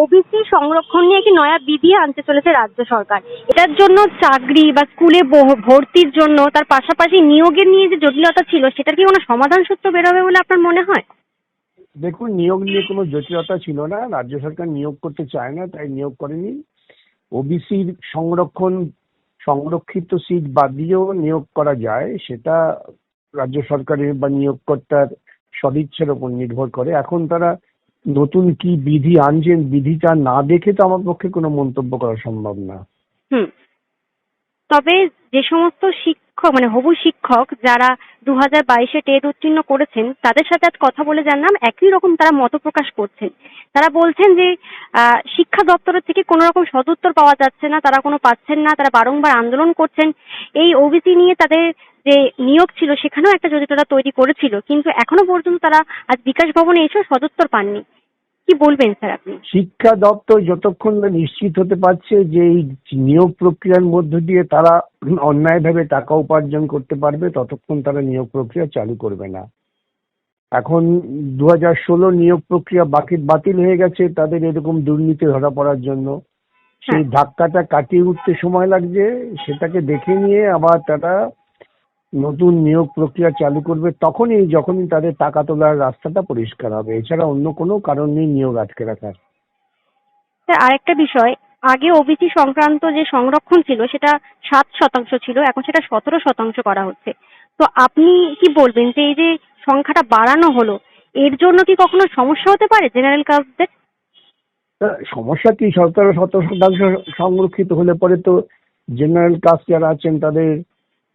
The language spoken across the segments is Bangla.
ওবিসি সংরক্ষণ নিয়ে কি নয়া বিধি আনতে চলেছে রাজ্য সরকার? এটার জন্য চাকরি বা স্কুলে ভর্তির জন্য তার পাশাপাশি নিয়োগের নিয়ে যে জটিলতা ছিল, সেটার কি কোনো সমাধান সূত্র বেরোবে বলে আপনার মনে হয়? দেখুন, নিয়োগ নিয়ে কোনো জটিলতা ছিল না। রাজ্য সরকার নিয়োগ করতে চায় না, তাই নিয়োগ করেনি। ওবিসির সংরক্ষণ, সংরক্ষিত সিট বাদ দিয়েও নিয়োগ করা যায়, সেটা রাজ্য সরকারের বা নিয়োগকর্তার সদিচ্ছার উপর নির্ভর করে। এখন তারা নতুন কি বিধি আনছেন বিধিটা না দেখে তো আমার পক্ষে কোনো মন্তব্য করা সম্ভব না। হুম। তবে যে সমস্ত শিক্ষক মানে হবু শিক্ষক যারা দু হাজার বাইশে টেট উত্তীর্ণ করেছেন, তাদের সাথে আজ কথা বলে জানলাম একই রকম তারা মত প্রকাশ করছেন। তারা বলছেন যে শিক্ষা দপ্তরের থেকে কোনো রকম সদুত্তর পাওয়া যাচ্ছে না, তারা কোনো পাচ্ছেন না, তারা বারংবার আন্দোলন করছেন। এই ওবিসি নিয়ে তাদের যে নিয়োগ ছিল, সেখানেও একটা জটিলতা তৈরি করেছিল। কিন্তু এখনও পর্যন্ত তারা আজ বিকাশ ভবনে এসেও সদুত্তর পাননি। কি বলবেন স্যার আপনি? শিক্ষা দপ্তর যতক্ষণ নিশ্চিত হতে পারছে যে এই নিয়োগ প্রক্রিয়ার মধ্য দিয়ে তারা অন্যায়ভাবে টাকা উপার্জন করতে পারবে, ততক্ষণ তারা নিয়োগ প্রক্রিয়া চালু করবে না। এখন দু হাজার ষোলো নিয়োগ প্রক্রিয়া বাকি বাতিল হয়ে গেছে তাদের এরকম দুর্নীতি ধরা পড়ার জন্য। সেই ধাক্কাটা কাটিয়ে উঠতে সময় লাগছে সেটাকে দেখে নিয়ে আবার তারা নতুন নিয়োগ প্রক্রিয়া চালু করবে তখনই যখনই তাদের টাকা তোলার রাস্তাটা পরিষ্কার হবে। এছাড়া অন্য কোনো কারণ নেই নিয়োগ আটকে রাখার। স্যার আরেকটা বিষয় আগে ওবিসি সংক্রান্ত যে সংরক্ষণ ছিল সেটা সাত শতাংশ ছিল এখন সেটা সতেরো শতাংশ করা হচ্ছে। তো আপনি কি বলবেন যে এই যে সংখ্যাটা বাড়ানো হলো এর জন্য কি কখনো সমস্যা হতে পারে জেনারেল কাস্টদের সমস্যা কি? সতেরো সতেরো শতাংশ সংরক্ষিত হলে পরে তো জেনারেল কাস্ট যারা আছেন তাদের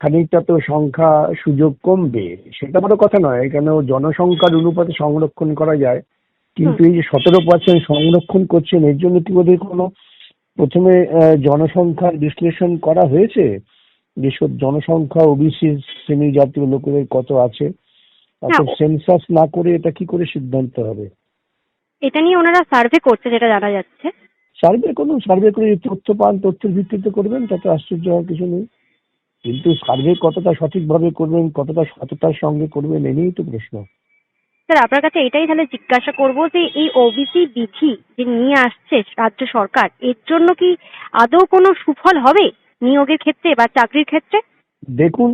খানিকটা তো সংখ্যা সুযোগ কমবে। সেটা বড় কথা নয় এখানেও জনসংখ্যার অনুপাতে সংরক্ষণ করা যায়। কিন্তু এই যে সতেরো পার্সেন্ট সংরক্ষণ করছেন এর জন্য কি ওদের কোনো প্রথমে জনসংখ্যার বিশ্লেষণ করা হয়েছে? যে সব জনসংখ্যা ওবিসি শ্রেণি জাতীয় লোকেদের কত আছে? না, সেন্সাস না করে এটা কি করে সিদ্ধান্ত হবে? এটা নিয়ে ওনারা সার্ভে করছে যেটা জানা যাচ্ছে। সার্ভে করুন সার্ভে করে যে তথ্য পান তথ্যের ভিত্তিতে করবেন তাতে আশ্চর্য হওয়ার কিছু নেই। কিন্তু সার্ভে কতটা সঠিকভাবে করবেন কতটা সততার সঙ্গে করবেন এ নিয়েই তো প্রশ্ন। স্যার আপনার কাছে এটাই তাহলে জিজ্ঞাসা করব যে এই ওবিসি বিধি যে নিয়ে আসছে রাজ্য সরকার এর জন্য কি আদৌ কোনো সুফল হবে নিয়োগের ক্ষেত্রে বা চাকরির ক্ষেত্রে? দেখুন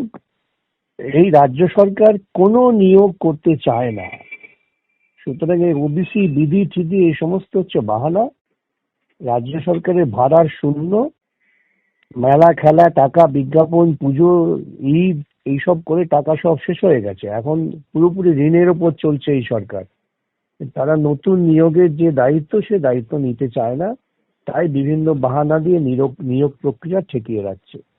এই রাজ্য সরকার কোনো নিয়োগ করতে চায় না। সুতরাং এই ওবিসি বিধি ঠিধি এই সমস্ত হচ্ছে বাহানা। রাজ্য সরকারের ভাড়ার শূন্য। মেলা, খেলা, টাকা, বিজ্ঞাপন, পুজো, ঈদ, এইসব করে টাকা সব শেষ হয়ে গেছে। এখন পুরোপুরি ঋণের ওপর চলছে এই সরকার। তারা নতুন নিয়োগের যে দায়িত্ব, সে দায়িত্ব নিতে চায় না। তাই বিভিন্ন বাহানা দিয়ে নিয়োগ নিয়োগ প্রক্রিয়া ঠেকিয়ে রাখছে।